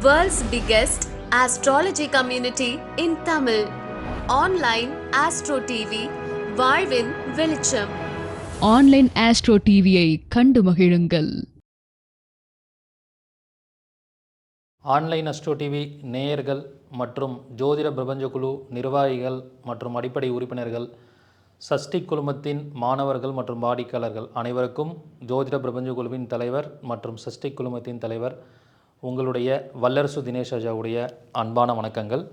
World's biggest astrology community in Tamil. Online Astro TV, வாழ்வின் வெளிச்சம் online astro டிவியை கண்டு மகிழுங்கள் ஆன்லைன் அஸ்ட்ரோ டிவி நேயர்கள் மற்றும் ஜோதிட பிரபஞ்ச குழு நிர்வாகிகள் மற்றும் அடிப்படை உறுப்பினர்கள் சஷ்டி குழுமத்தின் மாணவர்கள் மற்றும் வாடிக்கையாளர்கள் அனைவருக்கும் ஜோதிட பிரபஞ்ச குழுவின் தலைவர் மற்றும் சஷ்டி குழுமத்தின் தலைவர் உங்களுடைய வல்லரசு தினேஷ் ராஜாவுடைய அன்பான வணக்கங்கள்.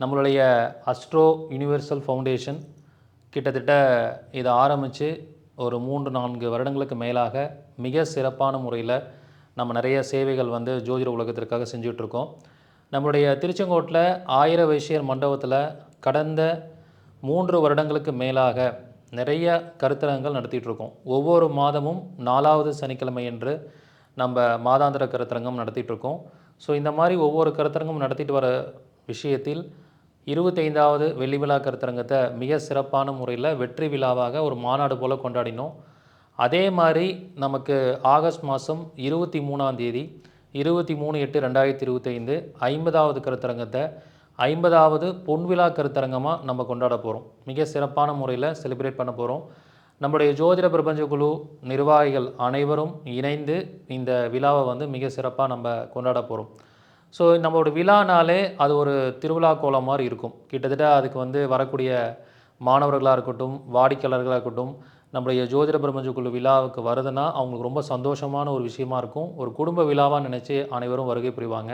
நம்மளுடைய அஸ்ட்ரோ யுனிவர்சல் ஃபவுண்டேஷன் கிட்டத்தட்ட இதை ஆரம்பித்து ஒரு மூன்று நான்கு வருடங்களுக்கு மேலாக மிக சிறப்பான முறையில் நம்ம நிறைய சேவைகள் வந்து ஜோதிட உலகத்திற்காக செஞ்சுட்ருக்கோம். நம்மளுடைய திருச்செங்கோட்டில் ஆயிர வைசியர் மண்டபத்தில் கடந்த மூன்று வருடங்களுக்கு மேலாக நிறைய கருத்தரங்கள் நடத்திட்டுருக்கோம் ஒவ்வொரு மாதமும் நாலாவது சனிக்கிழமை என்று நம்ம மாதாந்திர கருத்தரங்கம் நடத்திட்டுருக்கோம். ஸோ இந்த மாதிரி ஒவ்வொரு கருத்தரங்கம் நடத்திட்டு வர விஷயத்தில் இருபத்தைந்தாவது வெள்ளி விழா கருத்தரங்கத்தை மிக சிறப்பான முறையில் வெற்றி விழாவாக ஒரு மாநாடு போல் கொண்டாடினோம். அதே மாதிரி நமக்கு ஆகஸ்ட் மாதம் இருபத்தி மூணாம் தேதி இருபத்தி மூணு எட்டு ரெண்டாயிரத்தி இருபத்தைந்து ஐம்பதாவது கருத்தரங்கத்தை ஐம்பதாவது பொன்விழா கருத்தரங்கமாக நம்ம கொண்டாட போகிறோம் மிக சிறப்பான முறையில் செலிப்ரேட் பண்ண போகிறோம் நம்முடைய ஜோதிட பிரபஞ்ச குழு நிர்வாகிகள் அனைவரும் இணைந்து இந்த விழாவை வந்து மிக சிறப்பாக நம்ம கொண்டாட போகிறோம் ஸோ நம்மளோட விழானாலே அது ஒரு திருவிழா கோலம் மாதிரி இருக்கும். கிட்டத்தட்ட அதுக்கு வந்து வரக்கூடிய மாணவர்களாக இருக்கட்டும் வாடிக்கையாளர்களாக இருக்கட்டும் நம்முடைய ஜோதிட பிரபஞ்ச குழு விழாவுக்கு வருதுன்னா அவங்களுக்கு ரொம்ப சந்தோஷமான ஒரு விஷயமா இருக்கும். ஒரு குடும்ப விழாவாக நினச்சி அனைவரும் வருகை புரிவாங்க.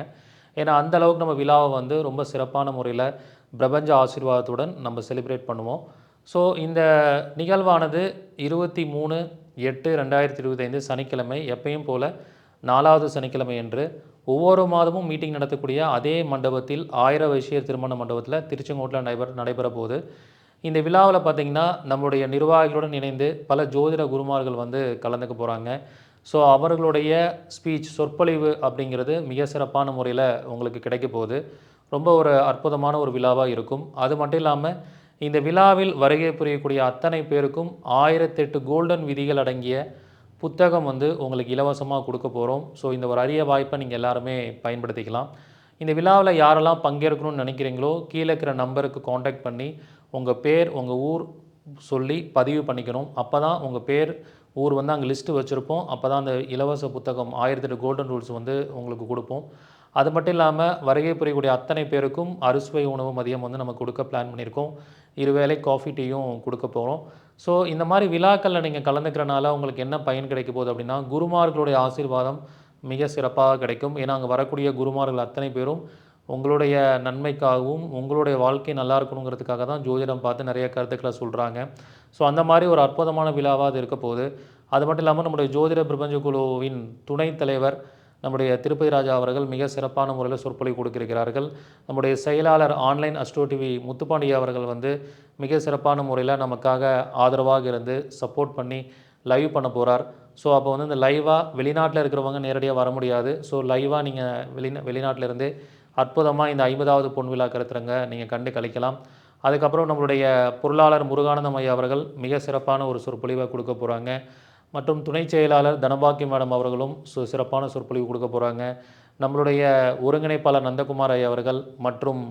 ஏன்னா அந்த அளவுக்கு நம்ம விழாவை வந்து ரொம்ப சிறப்பான முறையில் பிரபஞ்ச ஆசீர்வாதத்துடன் நம்ம செலிப்ரேட் பண்ணுவோம். ஸோ இந்த நிகழ்வானது இருபத்தி மூணு எட்டு ரெண்டாயிரத்தி இருபத்தைந்து சனிக்கிழமை எப்பயும் போல் நாலாவது சனிக்கிழமை என்று ஒவ்வொரு மாதமும் மீட்டிங் நடத்தக்கூடிய அதே மண்டபத்தில் ஆயிர வைசியர் திருமண மண்டபத்தில் திருச்செங்கோட்டில் நடைபெற நடைபெற போகுது. இந்த விழாவில் பார்த்திங்கன்னா நம்மளுடைய நிர்வாகிகளுடன் இணைந்து பல ஜோதிட குருமார்கள் வந்து கலந்துக்க போகிறாங்க ஸோ அவர்களுடைய ஸ்பீச் சொற்பொழிவு அப்படிங்கிறது மிக சிறப்பான முறையில் உங்களுக்கு கிடைக்க போகுது. ரொம்ப ஒரு அற்புதமான ஒரு விழாவாக இருக்கும். அது மட்டும் இல்லாமல் இந்த விழாவில் வருகை புரியக்கூடிய அத்தனை பேருக்கும் ஆயிரத்தெட்டு கோல்டன் விதிகள் அடங்கிய புத்தகம் வந்து உங்களுக்கு இலவசமாக கொடுக்க போகிறோம் ஸோ இந்த ஒரு அரிய வாய்ப்பை நீங்கள் எல்லாருமே பயன்படுத்திக்கலாம். இந்த விழாவில் யாரெல்லாம் பங்கேற்கணும்னு நினைக்கிறீங்களோ கீழே இருக்கிற நம்பருக்கு காண்டாக்ட் பண்ணி உங்கள் பேர் உங்கள் ஊர் சொல்லி பதிவு பண்ணிக்கணும். அப்போ தான் உங்கள் பேர் ஊர் வந்து அங்கே லிஸ்ட்டு வச்சுருப்போம். அப்போ தான் அந்த இலவச புத்தகம் ஆயிரத்தெட்டு கோல்டன் ரூல்ஸ் வந்து உங்களுக்கு கொடுப்போம். அது மட்டும் இல்லாமல் வருகை புரியக்கூடிய அத்தனை பேருக்கும் அறுசுவை உணவு மதியம் வந்து நம்ம கொடுக்க பிளான் பண்ணியிருக்கோம். இருவேளை காஃபி டீயும் கொடுக்க போகிறோம் ஸோ இந்த மாதிரி விழாக்களில் நீங்கள் கலந்துக்கிறனால உங்களுக்கு என்ன பயன் கிடைக்க போகுது அப்படின்னா குருமார்களுடைய ஆசீர்வாதம் மிக சிறப்பாக கிடைக்கும். ஏன்னா அங்கே வரக்கூடிய குருமார்கள் அத்தனை பேரும் உங்களுடைய நன்மைக்காகவும் உங்களுடைய வாழ்க்கை நல்லா இருக்கணுங்கிறதுக்காக தான் ஜோதிடம் பார்த்து நிறைய கருத்துக்களை சொல்கிறாங்க ஸோ அந்த மாதிரி ஒரு அற்புதமான விழாவாக அது இருக்க போகுது. அது மட்டும் இல்லாமல் நம்முடைய ஜோதிட பிரபஞ்ச குழுவின் துணைத் தலைவர் நம்முடைய திருப்பதி ராஜா அவர்கள் மிக சிறப்பான முறையில் சொற்பொழிவு கொடுக்கிருக்கிறார்கள் நம்முடைய செயலாளர் ஆன்லைன் அஸ்ட்ரோ டிவி முத்துப்பாண்டிய அவர்கள் வந்து மிக சிறப்பான முறையில் நமக்காக ஆதரவாக இருந்து சப்போர்ட் பண்ணி லைவ் பண்ண போகிறார் ஸோ அப்போ வந்து இந்த லைவாக வெளிநாட்டில் இருக்கிறவங்க நேரடியாக வர முடியாது. ஸோ லைவாக நீங்கள் வெளிநா வெளிநாட்டிலிருந்து அற்புதமாக இந்த ஐம்பதாவது பொன் விழா கருத்துறங்க நீங்கள் கண்டு கழிக்கலாம். அதுக்கப்புறம் நம்மளுடைய பொருளாளர் முருகானந்தம் ஐயா அவர்கள் மிக சிறப்பான ஒரு சொற்பொழிவை கொடுக்க போகிறாங்க மற்றும் துணை செயலாளர் தனபாக்கி மேடம் அவர்களும் சு சிறப்பான சொற்பொழிவு கொடுக்க போகிறாங்க நம்மளுடைய ஒருங்கிணைப்பாளர் நந்தகுமார் ஐயா அவர்கள் மற்றும்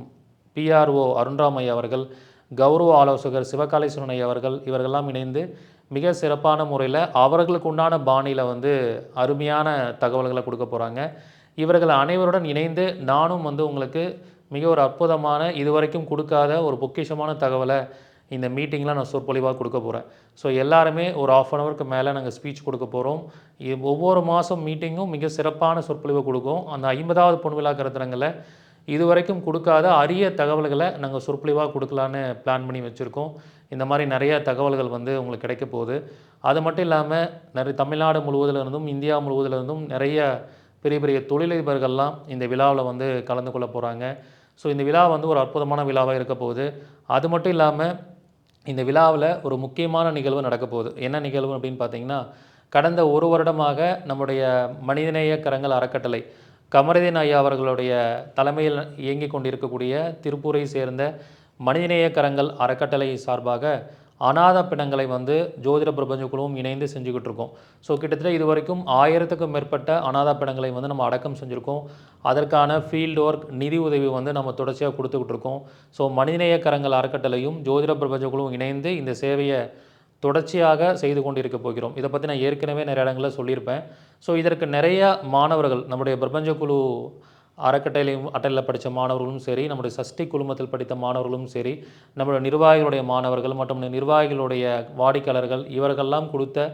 பிஆர்ஓ அருண்ராம் ஐயா அவர்கள் கௌரவ ஆலோசகர் சிவகாலேஸ்வரன் ஐயா அவர்கள் இவர்களெல்லாம் இணைந்து மிக சிறப்பான முறையில் அவர்களுக்கு உண்டான பாணியில் வந்து அருமையான தகவல்களை கொடுக்க போகிறாங்க இவர்கள் அனைவருடன் இணைந்து நானும் வந்து உங்களுக்கு மிக ஒரு அற்புதமான இதுவரைக்கும் கொடுக்காத ஒரு பொக்கிஷமான தகவலை இந்த மீட்டிங்லாம் நான் சொற்பொழிவாக கொடுக்க போகிறேன் ஸோ எல்லாருமே ஒரு ஆஃப் அன் ஹவருக்கு மேலே நாங்கள் ஸ்பீச் கொடுக்க போகிறோம் ஒவ்வொரு மாதம் மீட்டிங்கும் மிக சிறப்பான சொற்பொழிவை கொடுக்கும். அந்த ஐம்பதாவது பொன் விழா கருத்தரங்களில் இதுவரைக்கும் கொடுக்காத அரிய தகவல்களை நாங்கள் சொற்பொழிவாக கொடுக்கலான்னு பிளான் பண்ணி வச்சுருக்கோம். இந்த மாதிரி நிறைய தகவல்கள் வந்து உங்களுக்கு கிடைக்க போகுது. அது மட்டும் இல்லாமல் நிறைய தமிழ்நாடு முழுவதிலிருந்தும் இந்தியா முழுவதிலிருந்தும் நிறைய பெரிய பெரிய தொழிலதிபர்கள்லாம் இந்த விழாவில் வந்து கலந்து கொள்ள போகிறாங்க ஸோ இந்த விழா வந்து ஒரு அற்புதமான விழாவாக இருக்க போகுது. அது மட்டும் இல்லாமல் இந்த விழாவில் ஒரு முக்கியமான நிகழ்வு நடக்க போகுது. என்ன நிகழ்வு அப்படின்னு பார்த்தீங்கன்னா கடந்த ஒரு வருடமாக நம்முடைய மனிதநேய கரங்கள் அறக்கட்டளை கமரதீன் ஐயா அவர்களுடைய தலைமையில் இயங்கிக் கொண்டிருக்கக்கூடிய திருப்பூரை சேர்ந்த மனிதநேய கரங்கள் அறக்கட்டளை சார்பாக அநாத பிணங்களை வந்து ஜோதிட பிரபஞ்ச குழுவும் இணைந்து செஞ்சுக்கிட்டு இருக்கோம். ஸோ கிட்டத்தட்ட இது வரைக்கும் ஆயிரத்துக்கும் மேற்பட்ட அநாத பிணங்களை வந்து நம்ம அடக்கம் செஞ்சுருக்கோம். அதற்கான ஃபீல்டு ஒர்க் நிதி உதவி வந்து நம்ம தொடர்ச்சியாக கொடுத்துக்கிட்டு இருக்கோம். ஸோ மனிதநேய கரங்கள் அறக்கட்டளையும் ஜோதிட பிரபஞ்ச குழுவும் இணைந்து இந்த சேவையை தொடர்ச்சியாக செய்து கொண்டிருக்க போகிறோம். இதை பற்றி நான் ஏற்கனவே நிறைய இடங்களில் சொல்லியிருப்பேன். ஸோ இதற்கு நிறைய மாணவர்கள் நம்முடைய பிரபஞ்ச குழு அறக்கட்டளையும் அட்டையில் படித்த மாணவர்களும் சரி நம்முடைய சஷ்டி குழுமத்தில் படித்த மாணவர்களும் சரி நம்முடைய நிர்வாகிகளுடைய மாணவர்கள் மற்றும் நிர்வாகிகளுடைய வாடிக்கையாளர்கள் இவர்கள்லாம் கொடுத்த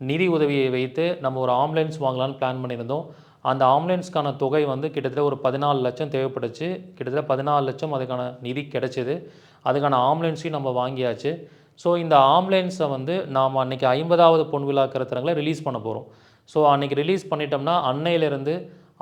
நிதி உதவியை வைத்து நம்ம ஒரு ஆம்புலன்ஸ் வாங்கலாம்னு பிளான் பண்ணியிருந்தோம். அந்த ஆம்புலன்ஸ்க்கான தொகை வந்து கிட்டத்தட்ட ஒரு பதினாலு லட்சம் தேவைப்பட்டுச்சு. கிட்டத்தட்ட பதினாலு லட்சம் அதுக்கான நிதி கிடைச்சிது. அதுக்கான ஆம்புலன்ஸையும் நம்ம வாங்கியாச்சு. ஸோ இந்த ஆம்புலன்ஸை வந்து நாம் அன்றைக்கி ஐம்பதாவது பொன் விழா கருத்தரங்களை ரிலீஸ் பண்ண போகிறோம் ஸோ அன்றைக்கி ரிலீஸ் பண்ணிட்டோம்னா அன்னையிலிருந்து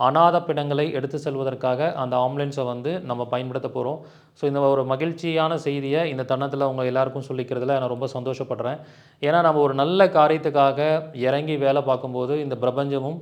அநாத பிணங்களை எடுத்து செல்வதற்காக அந்த ஆம்புலன்ஸை வந்து நம்ம பயன்படுத்த போகிறோம் ஸோ இந்த ஒரு மகிழ்ச்சியான செய்தியை இந்த தருணத்தில் உங்கள் எல்லாருக்கும் சொல்லிக்கிறதுல நான் ரொம்ப சந்தோஷப்படுறேன். ஏன்னா நம்ம ஒரு நல்ல காரியத்துக்காக இறங்கி வேலை பார்க்கும்போது இந்த பிரபஞ்சமும்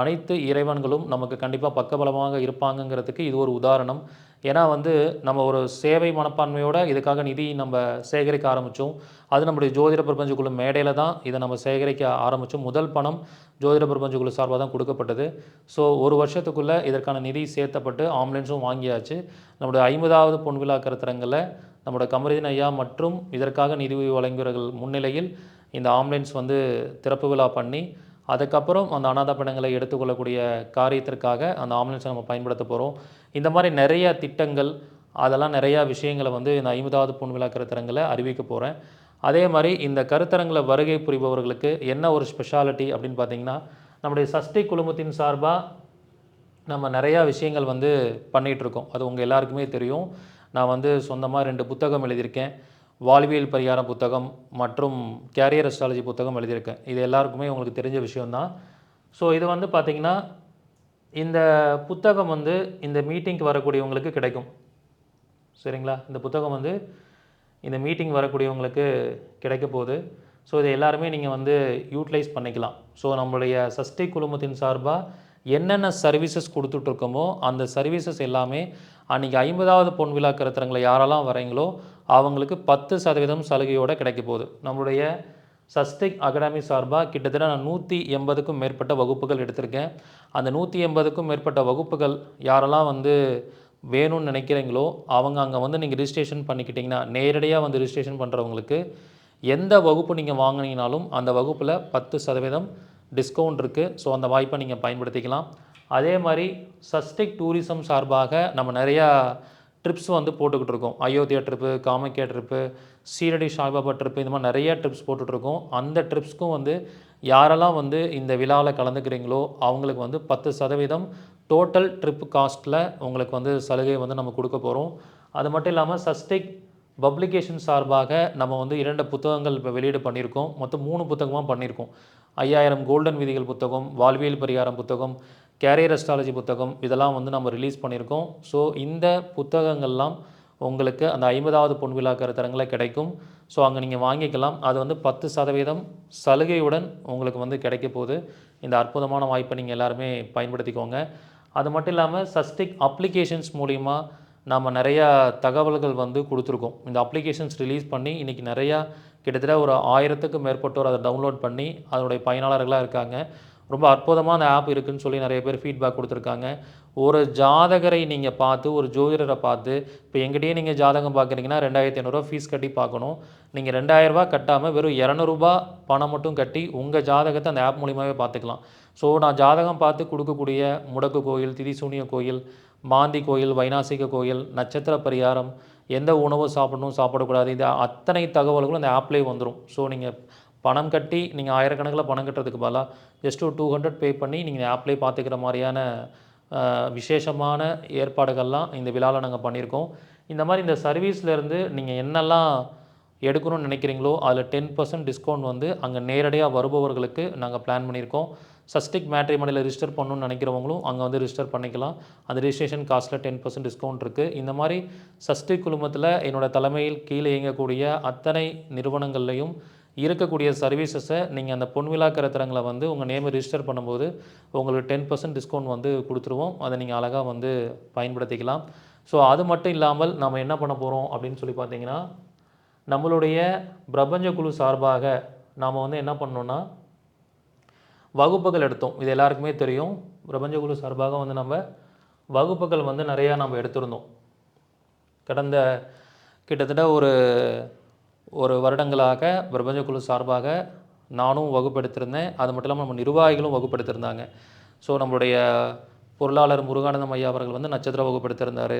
அனைத்து இறைவன்களும் நமக்கு கண்டிப்பாக பக்கபலமாக இருப்பாங்கங்கிறதுக்கு இது ஒரு உதாரணம். ஏன்னா வந்து நம்ம ஒரு சேவை மனப்பான்மையோட இதுக்காக நிதி நம்ம சேகரிக்க ஆரம்பித்தோம் அது நம்முடைய ஜோதிட பிரபஞ்ச குழு மேடையில் தான் இதை நம்ம சேகரிக்க ஆரம்பித்தோம் முதல் பணம் ஜோதிட பிரபஞ்ச குழு சார்பாக தான் கொடுக்கப்பட்டது. ஸோ ஒரு வருஷத்துக்குள்ளே இதற்கான நிதி சேர்த்தப்பட்டு ஆம்புலன்ஸும் வாங்கியாச்சு. நம்முடைய ஐம்பதாவது பொன் விழா கருத்தரங்களில் நம்முடைய கமரிதன் ஐயா மற்றும் இதற்காக நிதி வழங்குவர்கள் முன்னிலையில் இந்த ஆம்புலன்ஸ் வந்து திறப்பு விழா பண்ணி அதுக்கப்புறம் அந்த அனாதை பிணங்களை எடுத்துக்கொள்ளக்கூடிய காரியத்திற்காக அந்த ஆம்புலன்ஸை நம்ம பயன்படுத்த போகிறோம் இந்த மாதிரி நிறைய திட்டங்கள் அதெல்லாம் நிறையா விஷயங்களை வந்து இந்த ஐம்பதாவது பொன் விழா கருத்தரங்களை அறிவிக்க போகிறேன் அதே மாதிரி இந்த கருத்தரங்களை வருகை புரிபவர்களுக்கு என்ன ஒரு ஸ்பெஷாலிட்டி அப்படின்னு பார்த்தீங்கன்னா நம்முடைய சஷ்டி குழுமத்தின் சார்பாக நம்ம நிறையா விஷயங்கள் வந்து பண்ணிகிட்ருக்கோம் அது உங்கள் எல்லாருக்குமே தெரியும். நான் வந்து சொந்தமாக ரெண்டு புத்தகம் எழுதியிருக்கேன். வாழ்வியல் பரிகாரம் புத்தகம் மற்றும் கேரியர் அஸ்ட்ராலஜி புத்தகம் எழுதியிருக்கேன். இது எல்லாருக்குமே உங்களுக்கு தெரிஞ்ச விஷயம்தான். ஸோ இது வந்து பார்த்திங்கன்னா இந்த புத்தகம் வந்து இந்த மீட்டிங்க்கு வரக்கூடியவங்களுக்கு கிடைக்கும். சரிங்களா? இந்த புத்தகம் வந்து இந்த மீட்டிங் வரக்கூடியவங்களுக்கு கிடைக்க போகுது. ஸோ இதை எல்லாருமே நீங்கள் வந்து யூட்டிலைஸ் பண்ணிக்கலாம். ஸோ நம்மளுடைய சஷ்டி குழுமத்தின் சார்பாக என்னென்ன சர்வீசஸ் கொடுத்துட்ருக்கோமோ அந்த சர்வீசஸ் எல்லாமே அன்றைக்கி ஐம்பதாவது பொன் விழா கருத்தரங்களை யாரெல்லாம் வரீங்களோ அவங்களுக்கு பத்து சதவீதம் சலுகையோடு கிடைக்க போகுது. நம்மளுடைய சஸ்டிக் அகாடமி சார்பாக கிட்டத்தட்ட நான் நூற்றி எண்பதுக்கும் மேற்பட்ட வகுப்புகள் எடுத்திருக்கேன். அந்த நூற்றி எண்பதுக்கும் மேற்பட்ட வகுப்புகள் யாரெல்லாம் வந்து வேணும்னு நினைக்கிறீங்களோ அவங்க அங்கே வந்து நீங்கள் ரிஜிஸ்ட்ரேஷன் பண்ணிக்கிட்டிங்கன்னா நேரடியாக வந்து ரிஜிஸ்ட்ரேஷன் பண்ணுறவங்களுக்கு எந்த வகுப்பு நீங்கள் வாங்கினீங்கனாலும் அந்த வகுப்பில் பத்து சதவீதம் டிஸ்கவுண்ட் இருக்குது ஸோ அந்த வாய்ப்பை நீங்கள் பயன்படுத்திக்கலாம். அதே மாதிரி சஸ்டிக் டூரிசம் சார்பாக நம்ம நிறையா ட்ரிப்ஸ் வந்து போட்டுக்கிட்டு இருக்கோம் Ayodhya trip Kamakhya trip Shirdi Saibaba trip இந்த மாதிரி நிறைய ட்ரிப்ஸ் போட்டுட்ருக்கோம் அந்த ட்ரிப்ஸ்க்கும் வந்து யாரெல்லாம் வந்து இந்த விழாவில் கலந்துக்கிறீங்களோ அவங்களுக்கு வந்து பத்து சதவீதம் டோட்டல் ட்ரிப் காஸ்ட்டில் உங்களுக்கு வந்து சலுகை வந்து நம்ம கொடுக்க போகிறோம் அது மட்டும் இல்லாமல் சஸ்டிக் பப்ளிகேஷன் சார்பாக நம்ம வந்து இரண்டு புத்தகங்கள் இப்போ வெளியீடு பண்ணியிருக்கோம். மொத்தம் மூணு புத்தகமாக பண்ணியிருக்கோம். ஐயாயிரம் கோல்டன் விதிகள் புத்தகம் வாழ்வியல் பரிகாரம் புத்தகம் கேரியர் அஸ்ட்ராலஜி புத்தகம் இதெல்லாம் வந்து நம்ம ரிலீஸ் பண்ணியிருக்கோம். ஸோ இந்த புத்தகங்கள்லாம் உங்களுக்கு அந்த ஐம்பதாவது பொன் விழா கருத்தரங்கில் கிடைக்கும். ஸோ அங்கே நீங்கள் வாங்கிக்கலாம். அது வந்து பத்து சதவீதம் சலுகையுடன் உங்களுக்கு வந்து கிடைக்க போகுது. இந்த அற்புதமான வாய்ப்பை நீங்கள் எல்லாருமே பயன்படுத்திக்கோங்க. அது மட்டும் இல்லாமல் சஸ்டிக் அப்ளிகேஷன்ஸ் மூலிமா நம்ம நிறையா தகவல்கள் வந்து கொடுத்துருக்கோம். இந்த அப்ளிகேஷன்ஸ் ரிலீஸ் பண்ணி இன்றைக்கி நிறையா கிட்டத்தட்ட ஒரு ஆயிரத்துக்கும் மேற்பட்டோர் அதை டவுன்லோட் பண்ணி அதனுடைய பயனாளர்களாக இருக்காங்க. ரொம்ப அற்புதமான ஆப் இருக்குதுன்னு சொல்லி நிறைய பேர் ஃபீட்பேக் கொடுத்துருக்காங்க. ஒரு ஜாதகரை நீங்கள் பார்த்து ஒரு ஜோதிடரை பார்த்து இப்போ எங்கிட்டயே நீங்கள் ஜாதகம் பார்க்குறீங்கன்னா ரெண்டாயிரத்தி ஐநூறுரூவா ஃபீஸ் கட்டி பார்க்கணும். நீங்கள் ரெண்டாயிரரூபா கட்டாமல் வெறும் இரநூறுபா பணம் மட்டும் கட்டி உங்கள் ஜாதகத்தை அந்த ஆப் மூலியமாகவே பார்த்துக்கலாம். ஸோ நான் ஜாதகம் பார்த்து கொடுக்கக்கூடிய முடக்கு கோயில் திரிசூனிய கோயில் மாந்தி கோயில் வைனாசிக கோயில் நட்சத்திர பரிகாரம் எந்த உணவு சாப்பிடணும் சாப்பிடக்கூடாது இது அத்தனை தகவல்களும் அந்த ஆப்லேயே வந்துடும் ஸோ நீங்கள் பணம் கட்டி நீங்கள் ஆயிரக்கணக்கில் பணம் கட்டுறதுக்கு பதிலாக ஜஸ்ட் ஒரு டூ ஹண்ட்ரட் பே பண்ணி நீங்கள் ஆப்லேயே பார்த்துக்கிற மாதிரியான விசேஷமான ஏற்பாடுகள்லாம் இந்த விழாவில் நாங்கள் பண்ணியிருக்கோம். இந்த மாதிரி இந்த சர்வீஸ்லேருந்து நீங்கள் என்னெல்லாம் எடுக்கணும்னு நினைக்கிறீங்களோ அதில் டென் பர்சன்ட் டிஸ்கவுண்ட் வந்து அங்கே நேரடியாக வருபவர்களுக்கு நாங்கள் பிளான் பண்ணியிருக்கோம். சஸ்டிக் மேட்ரிமனியில் ரிஜிஸ்டர் பண்ணணும்னு நினைக்கிறவங்களும் அங்கே வந்து ரிஜிஸ்டர் பண்ணிக்கலாம். அந்த ரிஜிஸ்ட்ரேஷன் காஸ்ட்டில் டென் பர்சன்ட் டிஸ்கவுண்ட் இருக்குது இந்த மாதிரி சஸ்டிக் குழுமத்தில் என்னோட தலைமையில் கீழே இயங்கக்கூடிய அத்தனை நிறுவனங்கள்லையும் இருக்கக்கூடிய சர்வீசஸை நீங்கள் அந்த பொன்விழா கருத்தரங்களை வந்து உங்கள் நேமை ரிஜிஸ்டர் பண்ணும்போது உங்களுக்கு டென் பர்சன்ட் டிஸ்கவுண்ட் வந்து கொடுத்துருவோம். அதை நீங்கள் அழகாக வந்து பயன்படுத்திக்கலாம். ஸோ அது மட்டும் இல்லாமல் நம்ம என்ன பண்ண போகிறோம் அப்படின்னு சொல்லி பார்த்தீங்கன்னா நம்மளுடைய பிரபஞ்ச குழு சார்பாக நாம் வந்து என்ன பண்ணோன்னா வகுப்புகள் எடுத்தோம். இது எல்லாருக்குமே தெரியும். பிரபஞ்ச குழு சார்பாக வந்து நம்ம வகுப்புகள் வந்து நிறையா நம்ம எடுத்திருந்தோம். கடந்த கிட்டத்தட்ட ஒரு ஒரு வருடங்களாக பிரபஞ்சக்குழு சார்பாக நானும் வகுப்படுத்திருந்தேன். அது மட்டும் இல்லாமல் நம்ம நிர்வாகிகளும் வகுப்படுத்திருந்தாங்க. ஸோ நம்மளுடைய பொருளாளர் முருகானந்தம் ஐயா அவர்கள் வந்து நட்சத்திர வகுப்படுத்திருந்தார்.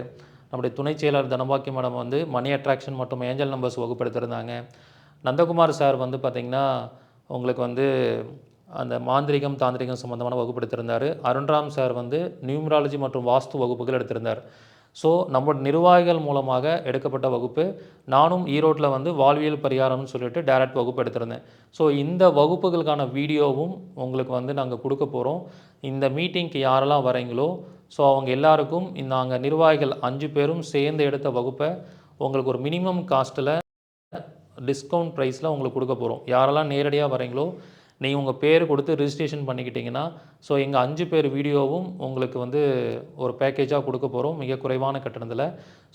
நம்முடைய துணைச் செயலாளர் தனபாக்கி மேடம் வந்து மணி அட்ராக்ஷன் மற்றும் ஏஞ்சல் நம்பர்ஸ் வகுப்படுத்திருந்தாங்க. நந்தகுமார் சார் வந்து பார்த்திங்கன்னா உங்களுக்கு வந்து அந்த மாந்திரிகம் தாந்திரிகம் சம்மந்தமான வகுப்பு எடுத்திருந்தார் அருண்ராம் சார் வந்து நியூமராலஜி மற்றும் வாஸ்து வகுப்புகள் எடுத்திருந்தார். ஸோ நம்ம நிர்வாகிகள் மூலமாக எடுக்கப்பட்ட வகுப்பு நானும் ஈரோட்டில் வந்து வாழ்வியல் பரிகாரம்னு சொல்லிட்டு டேரக்ட் வகுப்பு எடுத்திருந்தேன். ஸோ இந்த வகுப்புகளுக்கான வீடியோவும் உங்களுக்கு வந்து நாங்கள் கொடுக்க போகிறோம் இந்த மீட்டிங்க்கு யாரெல்லாம் வரீங்களோ ஸோ அவங்க எல்லாருக்கும் நாங்கள் நிர்வாகிகள் அஞ்சு பேரும் சேர்ந்து எடுத்த வகுப்பை உங்களுக்கு ஒரு மினிமம் காஸ்ட்டில் டிஸ்கவுண்ட் ப்ரைஸில் உங்களுக்கு கொடுக்க போகிறோம் யாரெல்லாம் நேரடியாக வரீங்களோ நீங்கள் உங்கள் பேர் கொடுத்து ரிஜிஸ்ட்ரேஷன் பண்ணிக்கிட்டிங்கன்னா ஸோ எங்கள் அஞ்சு பேர் வீடியோவும் உங்களுக்கு வந்து ஒரு பேக்கேஜாக கொடுக்க போகிறோம் மிக குறைவான கட்டணத்தில்.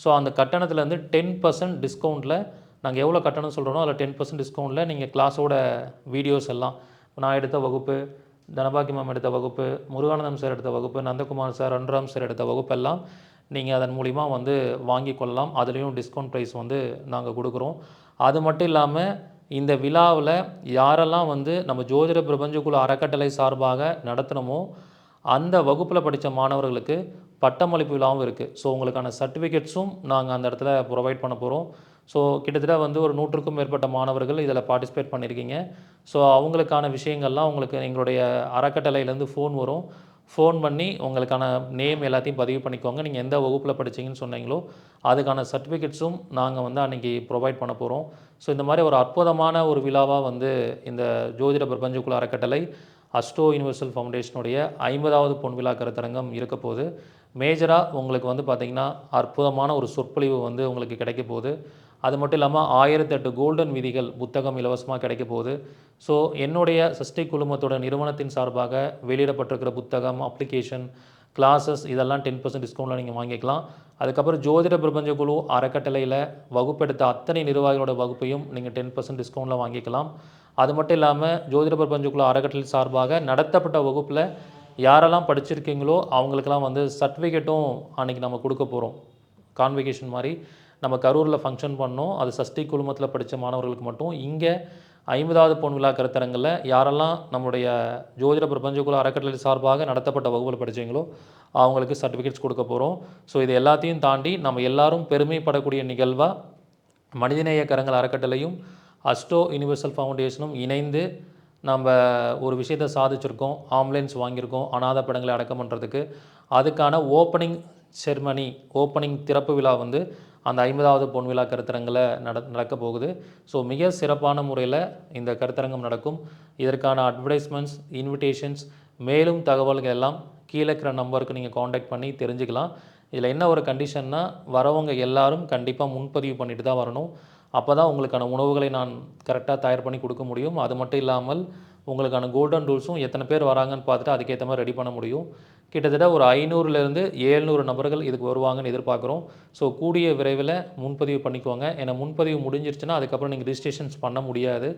ஸோ அந்த கட்டணத்துலேருந்து டென் பர்சன்ட் டிஸ்கவுண்ட்டில் நாங்கள் எவ்வளோ கட்டணம் சொல்கிறோனோ அதில் டென் பர்சன்ட் டிஸ்கவுண்ட்டில் நீங்கள் கிளாஸோட வீடியோஸ் எல்லாம் நான் எடுத்த வகுப்பு தனபாக்கி மேம் எடுத்த வகுப்பு முருகானந்தம் சார் எடுத்த வகுப்பு நந்தகுமார் சார் அன்ராம் சார் எடுத்த வகுப்பெல்லாம் நீங்கள் அதன் மூலிமா வந்து வாங்கி கொள்ளலாம். அதுலேயும் டிஸ்கவுண்ட் ப்ரைஸ் வந்து நாங்கள் கொடுக்குறோம். அது மட்டும் இல்லாமல் இந்த விழாவில் யாரெல்லாம் வந்து நம்ம ஜோதிட பிரபஞ்சக்குழு அறக்கட்டளை சார்பாக நடத்தினமோ அந்த வகுப்பில் படித்த மாணவர்களுக்கு பட்டமளிப்பு விழாவும் இருக்குது ஸோ உங்களுக்கான சர்டிஃபிகேட்ஸும் நாங்கள் அந்த இடத்துல ப்ரொவைட் பண்ண போகிறோம் ஸோ கிட்டத்தட்ட வந்து ஒரு நூற்றுக்கும் மேற்பட்ட மாணவர்கள் இதில் பார்ட்டிசிபேட் பண்ணியிருக்கீங்க ஸோ அவங்களுக்கான விஷயங்கள்லாம் உங்களுக்கு எங்களுடைய அறக்கட்டளையிலேருந்து ஃபோன் வரும். ஃபோன் பண்ணி உங்களுக்கான நேம் எல்லாத்தையும் பதிவு பண்ணிக்கோங்க. நீங்கள் எந்த வகுப்பில் படிச்சீங்கன்னு சொன்னீங்களோ அதுக்கான சர்டிஃபிகேட்ஸும் நாங்கள் வந்து அன்றைக்கி ப்ரொவைட் பண்ண போகிறோம் ஸோ இந்த மாதிரி ஒரு அற்புதமான ஒரு விழாவாக வந்து இந்த ஜோதிட பிரபஞ்சக்குழு அறக்கட்டளை அஸ்டோ யூனிவர்சல் ஃபவுண்டேஷனுடைய ஐம்பதாவது பொன் விழா கருத்தரங்கம் இருக்க போது மேஜராக உங்களுக்கு வந்து பார்த்திங்கன்னா அற்புதமான ஒரு சொற்பொழிவு வந்து உங்களுக்கு கிடைக்க போகுது. அது மட்டும் இல்லாமல் ஆயிரத்தெட்டு கோல்டன் விதிகள் புத்தகம் இலவசமாக கிடைக்க போகுது. ஸோ என்னுடைய சஷ்டி குழுமத்தோட நிறுவனத்தின் சார்பாக வெளியிடப்பட்டிருக்கிற புத்தகம் அப்ளிகேஷன் கிளாஸஸ் இதெல்லாம் டென் பர்சன்ட் டிஸ்கவுண்ட்டில் நீங்கள் வாங்கிக்கலாம். அதுக்கப்புறம் ஜோதிட பிரபஞ்ச குழு அறக்கட்டளையில் வகுப்பெடுத்த அத்தனை நிர்வாகிகளோட வகுப்பையும் நீங்கள் டென் பர்சன்ட் டிஸ்கவுண்ட்டில் வாங்கிக்கலாம். அது மட்டும் இல்லாமல் ஜோதிட பிரபஞ்ச குழு அறக்கட்டளை சார்பாக நடத்தப்பட்ட வகுப்பில் யாரெல்லாம் படிச்சிருக்கீங்களோ அவங்களுக்கெல்லாம் வந்து சர்டிஃபிகேட்டும் அன்றைக்கி நம்ம கொடுக்க போகிறோம் கான்வெகேஷன் மாதிரி. நம்ம கரூரில் ஃபங்க்ஷன் பண்ணோம். அது சஷ்டி குழுமத்தில் படித்த மாணவர்களுக்கு மட்டும். இங்கே ஐம்பதாவது பொன் விழா கருத்தரங்கில் யாரெல்லாம் நம்முடைய ஜோதிட பிரபஞ்சகுல அறக்கட்டளை சார்பாக நடத்தப்பட்ட வகுப்பில் படித்தீங்களோ அவங்களுக்கு சர்டிஃபிகேட்ஸ் கொடுக்க போகிறோம் ஸோ இது எல்லாத்தையும் தாண்டி நம்ம எல்லாரும் பெருமைப்படக்கூடிய நிகழ்வாக மனிதநேய கரங்கள் அறக்கட்டளையும் அஸ்டோ யுனிவர்சல் ஃபவுண்டேஷனும் இணைந்து நம்ம ஒரு விஷயத்தை சாதிச்சிருக்கோம் ஆம்புலன்ஸ் வாங்கியிருக்கோம் அனாதை படங்களை அடக்கம் பண்ணுறதுக்கு அதுக்கான ஓப்பனிங் செர்மனி ஓப்பனிங் திறப்பு விழா வந்து அந்த ஐம்பதாவது பொன் விழா கருத்தரங்கில் நட நடக்க போகுது. ஸோ மிக சிறப்பான முறையில் இந்த கருத்தரங்கம் நடக்கும். இதற்கான அட்வர்டைஸ்மெண்ட்ஸ் இன்விடேஷன்ஸ் மேலும் தகவல்கள் எல்லாம் கீழே இருக்கிற நம்பருக்கு நீங்கள் காண்டாக்ட் பண்ணி தெரிஞ்சுக்கலாம். இதில் என்ன ஒரு கண்டிஷன்னா வரவங்க எல்லாரும் கண்டிப்பாக முன்பதிவு பண்ணிட்டு தான் வரணும். அப்போ தான் உங்களுக்கான உணவுகளை நான் கரெக்டாக தயார் பண்ணி கொடுக்க முடியும். அது மட்டும் இல்லாமல் உங்களுக்கான கோல்டன் ரூல்ஸும் எத்தனை பேர் வராங்கன்னு பார்த்துட்டு அதுக்கேற்ற மாதிரி ரெடி பண்ண முடியும். கிட்டத்தட்ட ஒரு ஐநூறுலேருந்து ஏழ்நூறு நபர்கள் இதுக்கு வருவாங்கன்னு எதிர்பார்க்குறோம். ஸோ கூடிய விரைவில் முன்பதிவு பண்ணிக்கோங்க. ஏன்னா முன்பதிவு முடிஞ்சிருச்சுன்னா அதுக்கப்புறம் நீங்கள் ரிஜிஸ்ட்ரேஷன்ஸ் பண்ண முடியாது.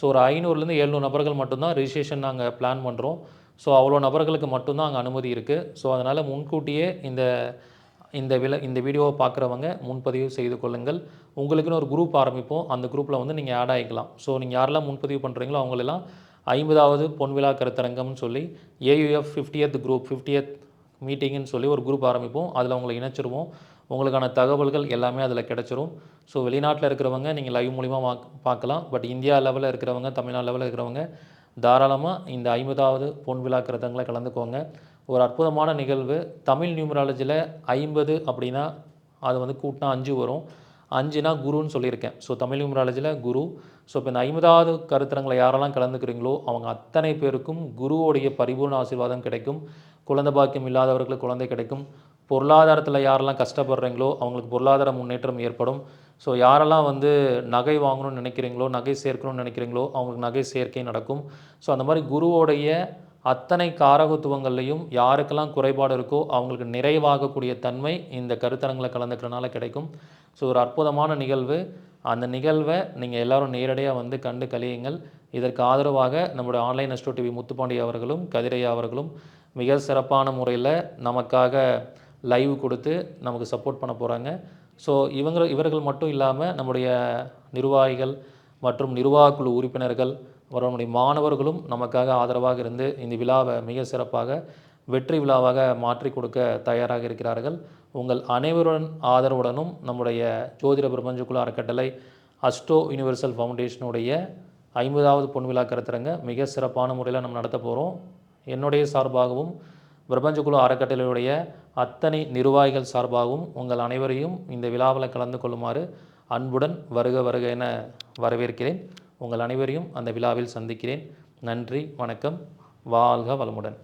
ஸோ ஒரு ஐநூறுலேருந்து ஏழ்நூறு நபர்கள் மட்டும்தான் ரிஜிஸ்ட்ரேஷன் நாங்கள் பிளான் பண்ணுறோம் ஸோ அவ்வளோ நபர்களுக்கு மட்டும்தான் அங்கே அனுமதி இருக்குது ஸோ அதனால் முன்கூட்டியே இந்த இந்த வில இந்த வீடியோவை பார்க்குறவங்க முன்பதிவு செய்து கொள்ளுங்கள். உங்களுக்குன்னு ஒரு குரூப் ஆரம்பிப்போம். அந்த குரூப்பில் வந்து நீங்கள் ஆட் ஆகிக்கலாம். ஸோ நீங்கள் யாரெல்லாம் முன்பதிவு பண்ணுறீங்களோ அவங்களெல்லாம் ஐம்பதாவது பொன்விழா கருத்தரங்கம்னு சொல்லி ஏயுஎஃப் ஃபிஃப்டியத் குரூப் ஃபிஃப்டியத் மீட்டிங்னு சொல்லி ஒரு குரூப் ஆரம்பிப்போம். அதில் உங்களை இணைச்சிருவோம். உங்களுக்கான தகவல்கள் எல்லாமே அதில் கிடச்சிரும். ஸோ வெளிநாட்டில் இருக்கிறவங்க நீங்கள் லைவ் மூலிமா வா பார்க்கலாம். பட் இந்தியா லெவலில் இருக்கிறவங்க தமிழ்நாடு லெவலில் இருக்கிறவங்க தாராளமாக இந்த ஐம்பதாவது பொன் விழா கருத்தங்களை கலந்துக்கோங்க. ஒரு அற்புதமான நிகழ்வு. தமிழ் நியூமராலஜியில் ஐம்பது அப்படின்னா அது வந்து கூட்டினா அஞ்சு வரும். அஞ்சுனா குருன்னு சொல்லியிருக்கேன். ஸோ தமிழ் நியூமராலஜியில் குரு. ஸோ இப்போ இந்த ஐம்பதாவது கருத்தரங்களை யாரெல்லாம் கலந்துக்கிறீங்களோ அவங்க அத்தனை பேருக்கும் குருவோடைய பரிபூர்ண ஆசீர்வாதம் கிடைக்கும். குழந்தை பாக்கியம் இல்லாதவர்களுக்கு குழந்தை கிடைக்கும். பொருளாதாரத்தில் யாரெல்லாம் கஷ்டப்படுறீங்களோ அவங்களுக்கு பொருளாதார முன்னேற்றம் ஏற்படும். ஸோ யாரெல்லாம் வந்து நகை வாங்கணும்னு நினைக்கிறீங்களோ நகை சேர்க்கணும்னு நினைக்கிறீங்களோ அவங்களுக்கு நகை சேர்க்கை நடக்கும். ஸோ அந்த மாதிரி குருவோடைய அத்தனை காரகத்துவங்கள்லையும் யாருக்கெல்லாம் குறைபாடு இருக்கோ அவங்களுக்கு நிறைவாகக்கூடிய தன்மை இந்த கருத்தரங்களை கலந்துக்கிறனால கிடைக்கும். ஸோ ஒரு அற்புதமான நிகழ்வு. அந்த நிகழ்வை நீங்கள் எல்லாரும் நேரடியாக வந்து கண்டு கழியுங்கள். இதற்கு ஆதரவாக நம்முடைய ஆன்லைன் அஸ்ட்ரோ டிவி முத்துப்பாண்டி அவர்களும் கதிரையா அவர்களும் மிக சிறப்பான முறையில் நமக்காக லைவ் கொடுத்து நமக்கு சப்போர்ட் பண்ண போகிறாங்க ஸோ இவங்க இவர்கள் மட்டும் இல்லாமல் நம்முடைய நிர்வாகிகள் மற்றும் நிர்வாகக்குழு உறுப்பினர்கள் மற்றும் மாணவர்களும் நமக்காக ஆதரவாக இருந்து இந்த விழாவை மிக சிறப்பாக வெற்றி விழாவாக மாற்றி கொடுக்க தயாராக இருக்கிறார்கள். உங்கள் அனைவருடன் ஆதரவுடனும் நம்முடைய ஜோதிட பிரபஞ்சக்குழு அறக்கட்டளை அஸ்டோ யுனிவர்சல் ஃபவுண்டேஷனுடைய ஐம்பதாவது பொன் விழா கருத்தரங்க மிக சிறப்பான முறையில் நம்ம நடத்த போகிறோம் என்னுடைய சார்பாகவும் பிரபஞ்சக்குழு அறக்கட்டளையுடைய அத்தனை நிர்வாகிகள் சார்பாகவும் உங்கள் அனைவரையும் இந்த விழாவில் கலந்து கொள்ளுமாறு அன்புடன் வருக வருக என வரவேற்கிறேன். உங்கள் அனைவரையும் அந்த விழாவில் சந்திக்கிறேன். நன்றி வணக்கம். வாழ்க வளமுடன்.